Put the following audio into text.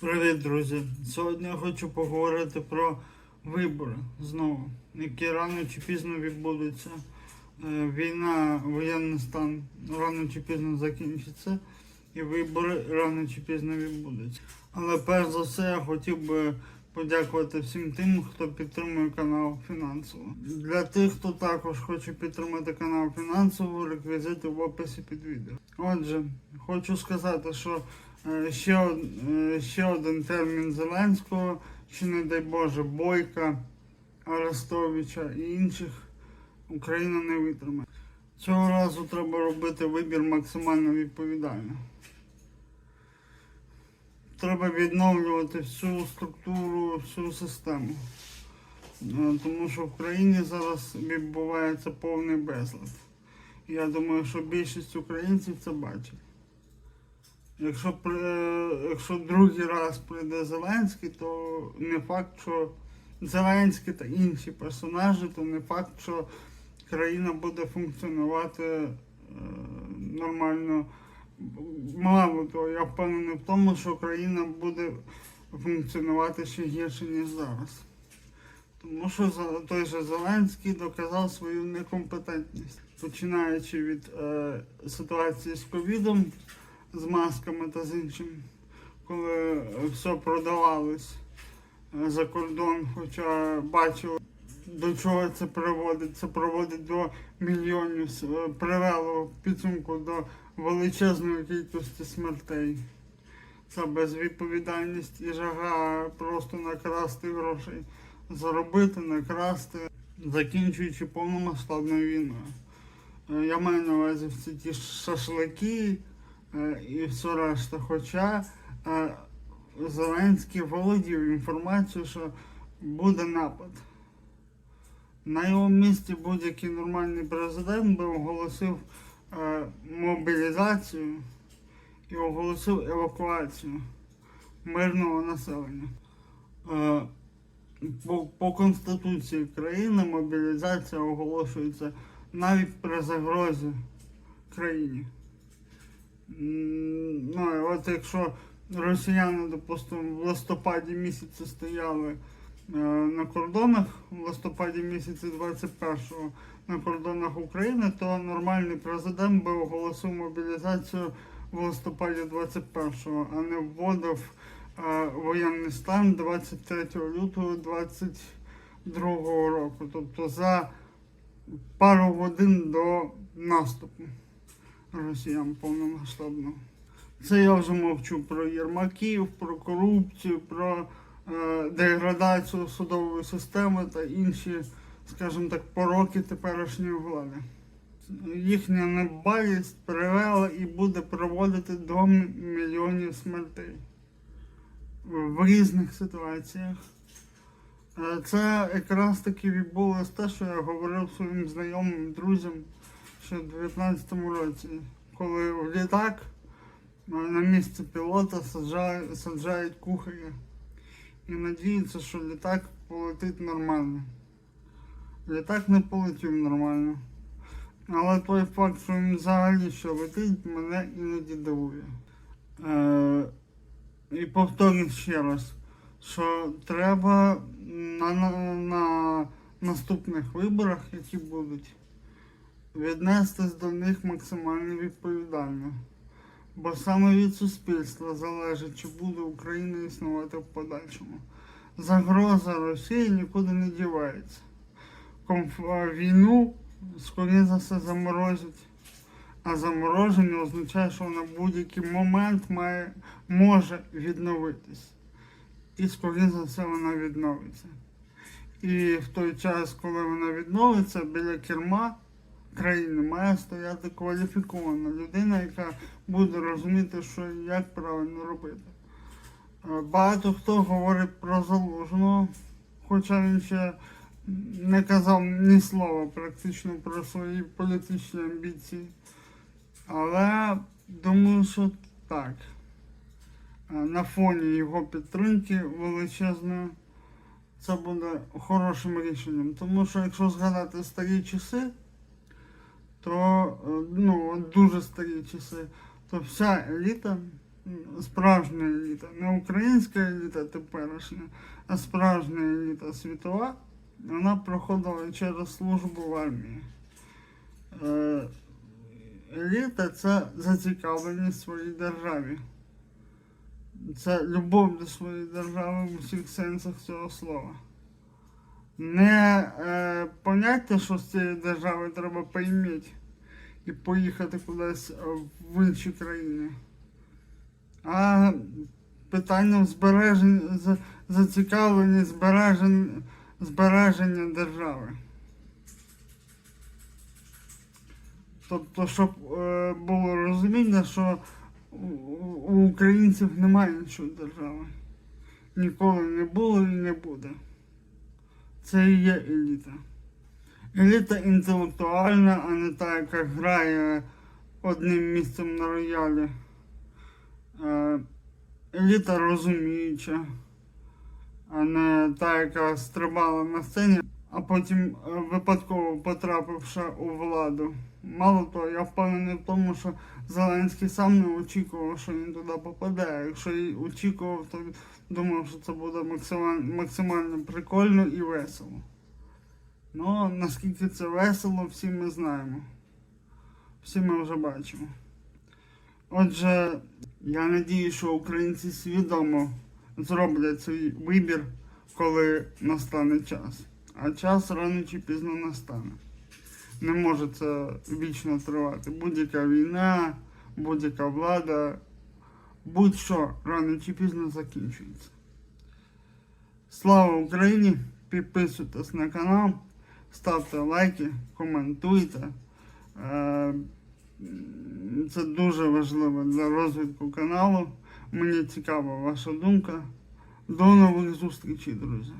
Привіт, друзі! Сьогодні я хочу поговорити про вибори знову, які рано чи пізно відбудуться. Е, Війна, воєнний стан рано чи пізно закінчиться, і вибори рано чи пізно відбудуться. Але перш за все я хотів би подякувати всім тим, хто підтримує канал фінансово. Для тих, хто також хоче підтримати канал фінансово, реквізити в описі під відео. Отже, хочу сказати, що Е, Ще, е, ще один термін Зеленського, чи не дай Боже, Бойка, Арестовича і інших Україна не витримає. Цього разу треба робити вибір максимально відповідально. Треба відновлювати всю структуру, всю систему. Е, Тому що в країні зараз відбувається повний безлад. Я думаю, що більшість українців це бачить. Якщо, при- якщо другий раз прийде Зеленський, то не факт, що Зеленський та інші персонажі, то не факт, що країна буде функціонувати е, нормально. Мало того, я впевнений в тому, що країна буде функціонувати ще гірше, ніж зараз. Тому що той же Зеленський доказав свою некомпетентність, починаючи від е, ситуації з ковідом, з масками та з іншим, коли все продавалось е, за кордон, хоча бачили, до чого це приводить. Це приводить до мільйонів, е, привело в підсумку до величезної кількості смертей. Це безвідповідальність і жага просто накрасти грошей, заробити, накрасти, закінчуючи повномасштабною війною. Е, Я маю на увазі всі ті шашлики е, і все решта. Хоча Зеленський володів інформацією, що буде напад. На його місці будь-який нормальний президент би оголосив е, мобілізацію і оголосив евакуацію мирного населення. Е, по, по Конституції країни мобілізація оголошується навіть при загрозі країні. Ну, от якщо росіяни, допустимо, в листопаді місяці стояли на кордонах, в листопаді місяці 21-го на кордонах України, то нормальний президент би оголосив мобілізацію в листопаді 21-го, а не вводив е, воєнний стан 23 лютого 22 року. Тобто за пару годин до наступу росіян повномасштабного. Це я вже мовчу про Єрмаків, про корупцію, про е, деградацію судової системи та інші, скажімо так, пороки теперішньої влади. Їхня недбалість привела і буде приводити до мільйонів смертей в різних ситуаціях. Е, Це якраз таки відбулось те, що я говорив своїм знайомим друзям ще в 19-му році, коли в літак е, на місце пілота саджають, саджають кухаря і надіються, що літак полетить нормально. Літак не полетів нормально. Але той факт, що він взагалі що летить, мене іноді дивує. Е, і повторюю ще раз, що треба на, на, на наступних виборах, які будуть, віднестись до них максимально відповідально. Бо саме від суспільства залежить, чи буде Україна існувати в подальшому. Загроза Росії нікуди не дівається. Конф... а, Війну, скоріше за все, заморозять. А замороження означає, що вона будь-який момент має, може відновитись. І скоріше за все вона відновиться. І в той час, коли вона відновиться, біля керма країни має стояти кваліфікована людина, яка буде розуміти, що як правильно робити. Е, Багато хто говорить про залужного, хоча він ще не казав ні слова практично про свої політичні амбіції. Але думаю, що так. Е, На фоні його підтримки величезної це буде хорошим рішенням. Тому що якщо згадати старі часи, то е, ну, дуже старі часи, то вся еліта справжня еліта, не українська еліта теперішня, а справжня еліта світова, вона проходила через службу в армії. Е, еліта це зацікавленість своїй державі. Це любов до своєї держави в усіх сенсах цього слова. Не е, поняття, що з цієї держави треба поїміти і поїхати кудись е, в інші країни. А питання збереження, за- зацікавлення збереження, збереження держави. Тобто, щоб е, було розуміння, що у українців немає іншої держави. Ніколи не було і не буде. Це і є еліта. Еліта інтелектуальна, а не та, яка грає одним місцем на роялі. Е, еліта розуміюча, а не та, яка стрибала на сцені, а потім е, випадково потрапивши у владу. Мало того, я впевнений в тому, що Зеленський сам не очікував, що він туди попаде. Якщо і очікував, то думав, що це буде максимально, максимально прикольно і весело. Ну, наскільки це весело, всі ми знаємо. Всі ми вже бачимо. Отже, я надію, що українці свідомо зроблять свій вибір, коли настане час. А час рано чи пізно настане. Не може це вічно тривати. Будь-яка війна, будь-яка влада, будь-що рано чи пізно закінчується. Слава Україні! Підписуйтесь на канал, ставте лайки, коментуйте. Е, Це дуже важливо для розвитку каналу. Мені цікава ваша думка. До нових зустрічей, друзі.